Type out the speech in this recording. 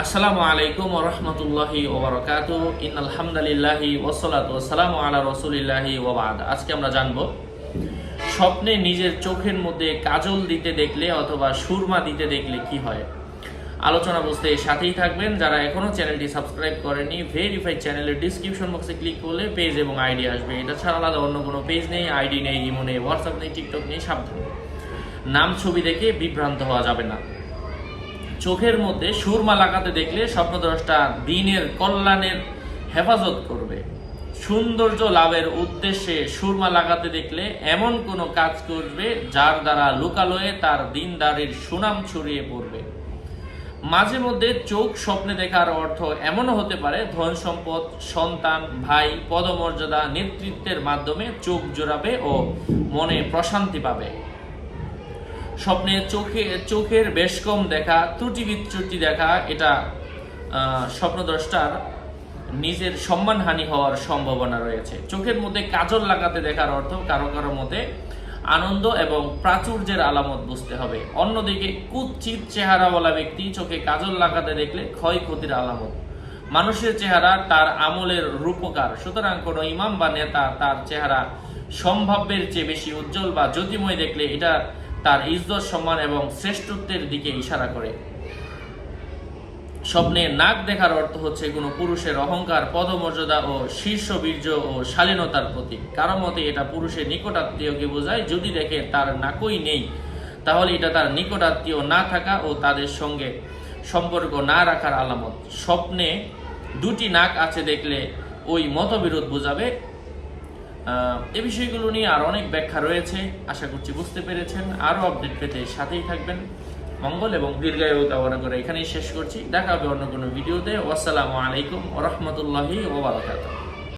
আসসালামু আলাইকুম ওরহমতুল্লাহি ওবরকাত ইন আলহামদুলিল্লাহি ওসলাত ওসালাম আলা রসুলিল্লাহি ওবাদ আজকে আমরা জানব, স্বপ্নে নিজের চোখের মধ্যে কাজল দিতে দেখলে অথবা সুরমা দিতে দেখলে কি হয়? আলোচনা বুঝতে সাথেই থাকবেন। যারা এখনও চ্যানেলটি সাবস্ক্রাইব করেনি ভেরিফাইড চ্যানেলের ডিসক্রিপশন বক্সে ক্লিক করলে পেজ এবং আইডি আসবে। এটা ছাড়া আলাদা অন্য কোনো পেজ নেই আইডি নেই ইমো নেই হোয়াটসঅ্যাপ নেই টিকটক নেই, সাবধান। নাম, ছবি দেখে বিভ্রান্ত হওয়া যাবে না। চোখের মধ্যে সুরমা লাগাতে দেখলে স্বপ্নদ্রষ্টা দিনের কল্যাণের হেফাজত করবে। সৌন্দর্য লাভের উদ্দেশ্যে সুরমা লাগাতে দেখলে এমন কোনো কাজ করবে যার দ্বারা লুকালয়ে তার দিনদারির সুনাম ছড়িয়ে পড়বে। মাঝে মধ্যে চোখ স্বপ্নে দেখার অর্থ এমনও হতে পারে, ধন সম্পদ, সন্তান, ভাই, পদমর্যাদা, নেতৃত্বের মাধ্যমে চোখ জোড়াবে ও মনে প্রশান্তি পাবে। স্বপ্নে চোখে, চোখের বেশ কম দেখা, ত্রুটি বিচ্যুতি দেখা, এটা স্বপ্নদ্রষ্টার নিজের সম্মানহানি হওয়ার সম্ভাবনা রয়েছে। চোখের মধ্যে কাজল লাগাতে দেখার অর্থ কারও কারও মতে আনন্দ এবং প্রাচুর্যের আলামত বুঝতে হবে। অন্যদিকে কুৎচিত চেহারাওয়ালা ব্যক্তি চোখে কাজল লাগাতে দেখলে ক্ষয়ক্ষতির আলামত। মানুষের চেহারা তার আমলের রূপকার। সুতরাং কোনো ইমাম বা নেতা তার চেহারা সম্ভাব্যের চেয়ে বেশি উজ্জ্বল বা জ্যোতিময় দেখলে এটা তার ইজ্জত, সম্মান এবং শ্রেষ্ঠত্বের দিকে ইশারা করে। স্বপ্নে নাক দেখার অর্থ হচ্ছে কোনো পুরুষের অহংকার, পদমর্যাদা ও শীর্ষ বীর্য ও শালীনতার প্রতীক। কারও মতে এটা পুরুষের নিকটাত্মীয়কে বোঝায়, যদি দেখে তার নাকই নেই, তাহলে এটা তার নিকটাত্মীয় না থাকা ও তাদের সঙ্গে সম্পর্ক না রাখার আলামত। স্বপ্নে দুটি নাক আছে দেখলে ওই মতবিরোধ বোঝাবে এ বিষয়গুলো নিয়ে আর অনেক ব্যাখ্যা রয়েছে। আশা করছি বুঝতে পেরেছেন। আরও আপডেট পেতে সাথেই থাকবেন। মঙ্গল এবং দীর্ঘায়ু কামনা করে এখানেই শেষ করছি। দেখা হবে অন্য কোনো ভিডিওতে। আসসালামু আলাইকুম ওরহমতুল্লাহি ওবরাকাতুহ